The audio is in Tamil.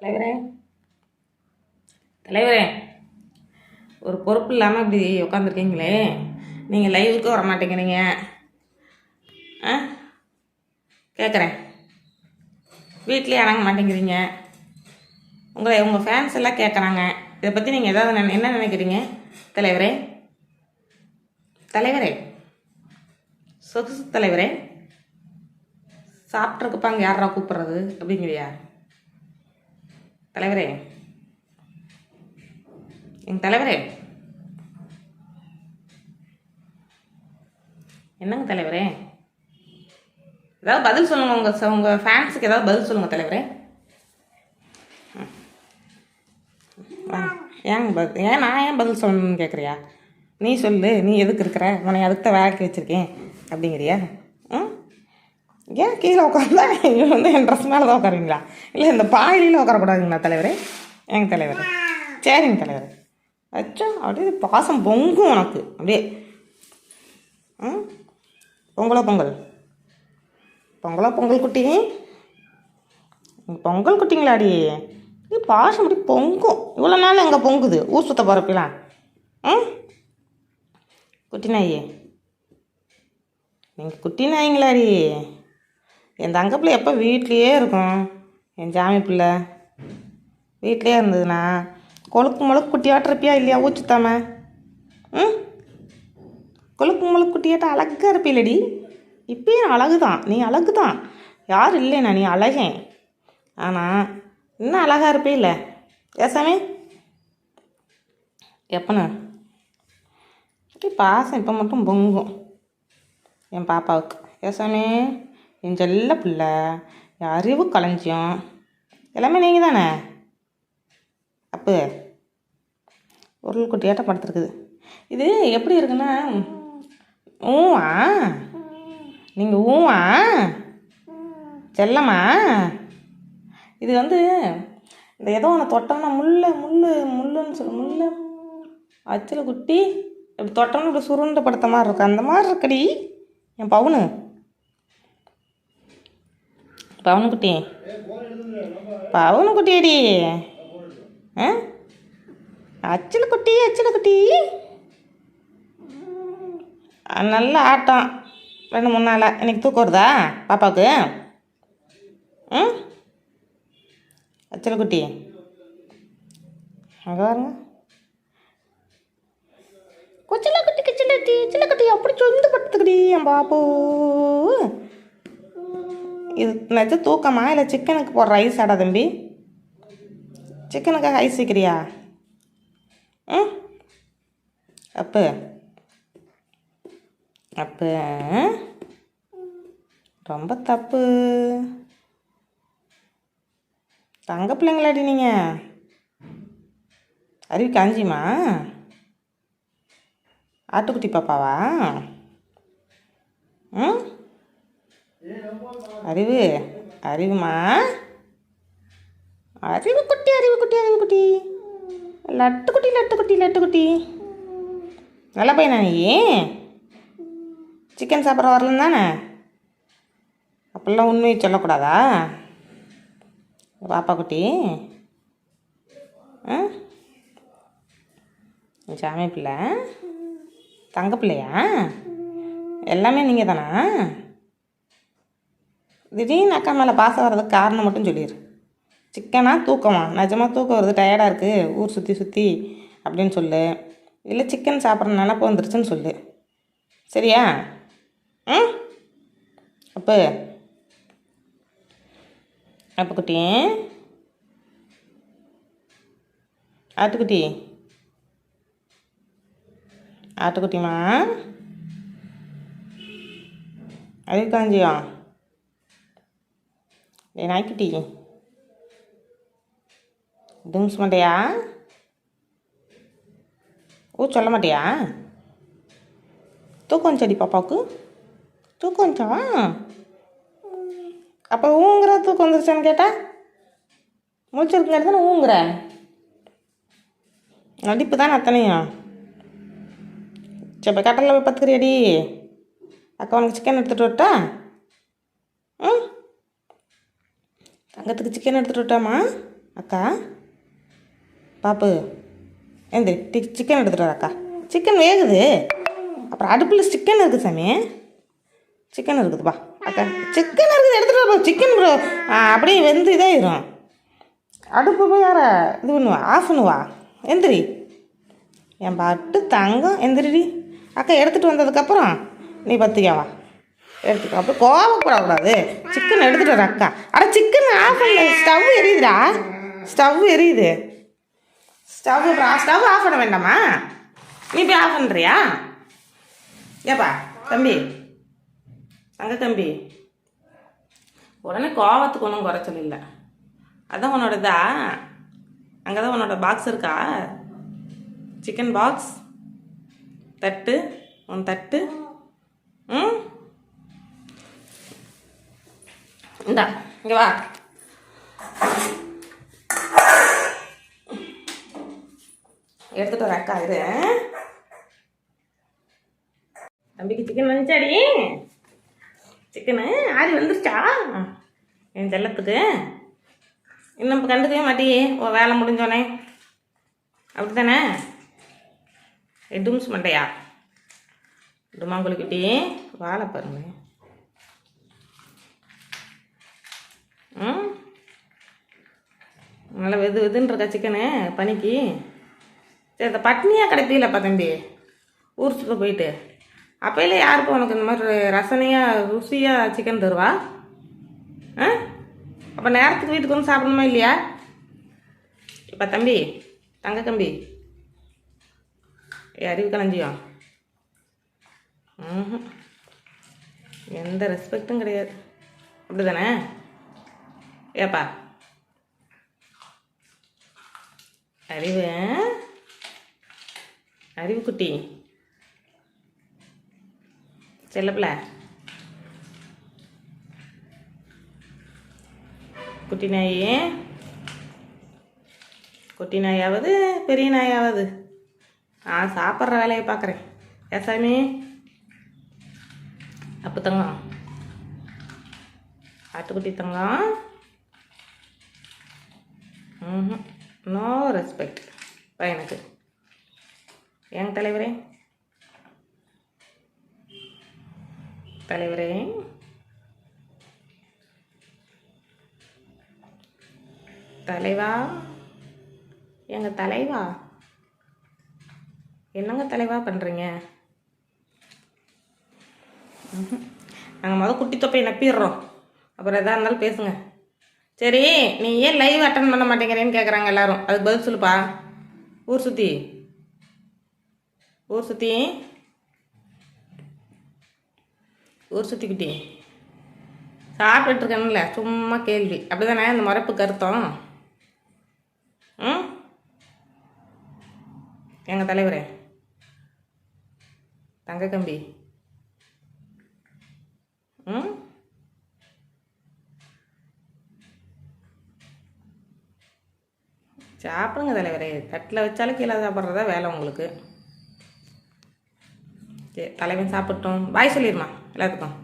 தலைவரே. தலைவரே ஒரு பொறுப்பு இல்லாமல் இப்படி உட்காந்துருக்கீங்களே நீங்கள் லைவுக்கு வர மாட்டேங்கிறீங்க ஆ? கேட்குறேன் வீட்லேயே அடங்க மாட்டேங்கிறீங்க. உங்களை உங்கள் ஃபேன்ஸ் எல்லாம் கேட்குறாங்க இதை பற்றி நீங்கள் ஏதாவது நினை- என்ன நினைக்கிறீங்க? தலைவரே. தலைவரே. சொகுசு தலைவரே. சாப்பிட்றதுக்குப்பாங்க யாரா கூப்பிட்றது? அப்படிங்கிறியா? தலைவரே. எங்க தலைவரே. என்னங்க தலைவரே? ஏதாவது பதில் சொல்லுங்க உங்க உங்கள் உங்க ஃபேன்ஸுக்கு ஏதாவது பதில் சொல்லுங்க தலைவரே. ஆ, ஏங்க பதில் ஏன் நான் ஏன் பதில் சொல்லணும்னு கேட்குறியா நீ சொல்லு நீ எதுக்கு இருக்கிற? உன்னை அதுக்கு தான் வேலைக்கு வச்சிருக்கேன். அப்படிங்கிறியா? ஏன் கீழே உட்காந்தா நீங்கள் வந்து என் ட்ரெஸ் மேலே தான் உட்காருவீங்களா? இல்லை இந்த பாயிலில் உட்காரக்கூடாதுங்களா தலைவரே? எங்க தலைவர்? சரிங்க தலைவர். அச்சா அப்படியே பாசம் பொங்கும் உனக்கு. அப்படியே. ம்? பொங்கலோ பொங்கல்? பொங்கலோ பொங்கல் குட்டி? பொங்கல் குட்டிங்களாடி. நீ பாசம் அப்படி பொங்கும். இவ்வளோ நாள் எங்கே பொங்குது. ஊர் சுத்த போகிறப்பலாம் ம்? குட்டி நாயே. நீங்கள் குட்டி நாய்ங்களாடி. என் தங்க பிள்ளை எப்போ வீட்லேயே இருக்கும்? என் ஜாமி பிள்ளை. வீட்லேயே இருந்ததுண்ணா. கொழுக்கு முழுக்கு குட்டியாட்டிருப்பியா இல்லையா? ஊச்சுத்தாம ம்? கொழுக்கு முழுக்கு குட்டியாட்ட அழகாக இருப்பீலடி இப்பயும் அழகு தான் நீ அழகு தான் யார் இல்லைண்ணா நீ அழகேன் ஆனால் இன்னும் அழகாக இருப்பீல்ல ஏசாமி எப்பண்ணா? இப்படி பாசம் இப்போ மட்டும் பொங்கும். என் பாப்பாவுக்கு. ஏசாமி என் செல்ல பிள்ளை என் அறிவு களஞ்சியம். எல்லாமே நீங்கள் தானே? அப்போ உருள் குட்டியாட்டம் படுத்துருக்குது. இது எப்படி இருக்குன்னா ஊவா? நீங்கள் ஊவா? செல்லம்மா இது வந்து இந்த ஏதோ ஒன்று தொட்டோம்னா முள்ளு முள்ளு முள்ளுன்னு சொல்லு முள்ளு. அச்சில் குட்டி இப்படி தொட்டோம்னா இப்படி சுருண்டு படுத்த மாதிரி இருக்கு அந்த மாதிரி இருக்குடி என் பவுனு. பவனுக்குட்டி குட்டி ஆ? அச்சில் குட்டி அச்சில் குட்டி நல்ல ஆட்டம். ரெண்டு மூணு நாளாக இன்னைக்கு தூக்கம் வருதா பாப்பாவுக்கு? ம் அச்சல குட்டி அங்கே பாருங்க. குட்டி கிச்சல குட்டி குட்டி அப்படி சொந்த படுத்துக்கடி என் பாப்போ. இது நிஜ தூக்கமா? இல்லை சிக்கனுக்கு போடுற ஐஸ் ஆடா தம்பி? சிக்கனுக்காக ஐஸ் வைக்கிறியா? ம்? அப்பு. அப்பு. ரொம்ப தப்பு. தங்க பிள்ளைங்களாடி நீங்கள் அறிவு காஞ்சிமா ஆட்டுக்குட்டி பாப்பாவா? ம்? அறிவு. அறிவுமா? அறிவு குட்டி அறிவு குட்டி அறிவு குட்டி. லட்டு குட்டி லட்டு குட்டி லட்டு குட்டி. நல்ல பையனா நீ? சிக்கன் சாப்பிட்ற வரலன்னு தானே? அப்படிலாம் உண்மையை சொல்லக்கூடாதா? பாப்பா குட்டி. ஆ? சாமி பிள்ளை. தங்க பிள்ளையா? எல்லாமே நீங்கள் தானா திடீர்னு அக்கா மேலே பாசம் வர்றதுக்கு காரணம் மட்டும் சொல்லிடு சிக்கனா தூக்கமா? நிஜமாக தூக்கம் வருது டயர்டாக இருக்குது ஊர் சுற்றி சுற்றி அப்படின்னு சொல்லு. இல்லை சிக்கன் சாப்பிட்ற நினப்பு வந்துருச்சுன்னு சொல்லு. சரியா? ம்? அப்போ அப்போ குட்டி ஆட்டுக்குட்டி ஆட்டுக்குட்டிமா அது காஞ்சியா நாய்க்குட்டி ட்ரிங்க்ஸ் மாட்டியா ஓ சொல்ல மாட்டியா தூக்கம் செடி பாப்பாவுக்கு தூக்கம் வந்துச்சாவா அப்போ ஊங்குற தூக்கம் வந்துருச்சான்னு கேட்டா முடிச்சிருக்க தானே ஊங்குற நடிப்பு தானே அத்தனையும் சரி இப்போ கட்டலில் போய் பார்த்துக்கிறியாடி அக்கா உனக்கு சிக்கன் எடுத்துகிட்டு வரட்டா ம் தங்கத்துக்கு சிக்கன் எடுத்துகிட்டு விட்டாமா அக்கா பாப்பு எந்த டி சிக்கன் எடுத்துகிட்டு வர அக்கா. சிக்கன் வேகுது. அப்புறம் அடுப்பில் சிக்கன் இருக்குது சாமி. சிக்கன் இருக்குதுப்பா அக்கா சிக்கன் இருக்குது எடுத்துகிட்டு வரப்போ சிக்கன் ப்ரோ அப்படியே வெந்து இதாகிடும் அடுப்பு போய் யார இது பண்ணுவா ஆஃப் பண்ணுவா. எந்திரி என் பாட்டு தங்கம் எந்திரிடி அக்கா எடுத்துகிட்டு வந்ததுக்கப்புறம் நீ பத்துக்கவா எடுத்துக்கோ. அப்புறம் கோவப்படக்கூடாது சிக்கன் எடுத்துகிட்டு அக்கா. அட சிக்கன் ஆஃப் பண்ண ஸ்டவ் எரியுதுடா. ஸ்டவ் எரியுது. ஸ்டவ் ஸ்டவ் ஆஃப் பண்ண வேண்டாமா? நீ போய் ஆஃப் பண்ணுறியா ஏப்பா தம்பி. அங்கே தம்பி. உடனே கோவத்துக்கு ஒன்றும் குறைச்சல் இல்லை அதான் உன்னோட இதா? அங்கே தான் உன்னோட பாக்ஸ் இருக்கா? சிக்கன் பாக்ஸ் தட்டு. உன் தட்டு. ம்? இந்தா இங்கே வா. எடுத்துட்டு வர அக்கா இது தம்பிக்கு சிக்கன் வந்துச்சாடி? சிக்கனு ஆரி வந்துருச்சா? என் செல்லத்துக்கு. இன்னும் இப்போ கண்டுக்கவே மாட்டியே. ஓ வேலை முடிஞ்சோனே. அப்படி தானே டும்ஸ் மண்டையா? டுமாங்குழிக்குட்டி வாழை பாருங்க நல்லா வெது வெதுன்னு இருக்கா சிக்கனு பனிக்கு. சரி இந்த பட்னியாக கிடைப்பீங்களப்பா தம்பி? ஊர் சுற்ற போயிட்டு. அப்பையில யாருக்கும் உனக்கு இந்த மாதிரி ரசனையாக ருசியாக சிக்கன் தருவா? ஆ? அப்போ நேரத்துக்கு வீட்டுக்கு வந்து சாப்பிடணுமா இல்லையா? இப்போ தம்பி தங்க தம்பி. ஏ அறிவு களஞ்சியம். ம்ஹும். எந்த ரெஸ்பெக்டும் கிடையாது. அப்படி தானே ஏப்பா. அறிவு அறிவு குட்டி. செல்லப்பிள்ள குட்டி நாய். குட்டி நாயாவது பெரிய நாயாவது. நான் சாப்பிட்ற வேலையை பார்க்குறேன். ஏசாமி அப்போ தங்கம். ஆட்டுக்குட்டி தங்கம். நோ ரெஸ்பெக்ட் பையனுக்கு ஏங்க தலைவரே? தலைவரே? தலைவா? எங்கள் தலைவா? என்னங்க தலைவா பண்ணுறீங்க நாங்கள் முதல் குட்டி தொப்பையை நப்பிடுறோம். அப்புறம் எதாக இருந்தாலும் பேசுங்க. சரி நீ ஏன் லைவ் அட்டன் பண்ண மாட்டேங்கிறேன்னு கேட்குறாங்க எல்லாரும். அதுக்கு பதில் சொல்லுப்பா. ஊர் சுற்றி ஊர் சுற்றி ஊர் சுற்றிக்கிட்டி குட்டி. இருக்கேன்ல சும்மா கேள்வி. அப்படிதானே இந்த மரப்பு கருத்தம்? ம்? எங்கள் தலைவரே. தங்க கம்பி. ம்? சாப்பிடுங்க தலைவரே. தட்டில் வச்சாலும் கீழே சாப்பிட்றதா வேலை உங்களுக்கு. சரி தலைவன் சாப்பிட்டோம். பாய் சொல்லிடுமா எல்லாத்துக்கும்.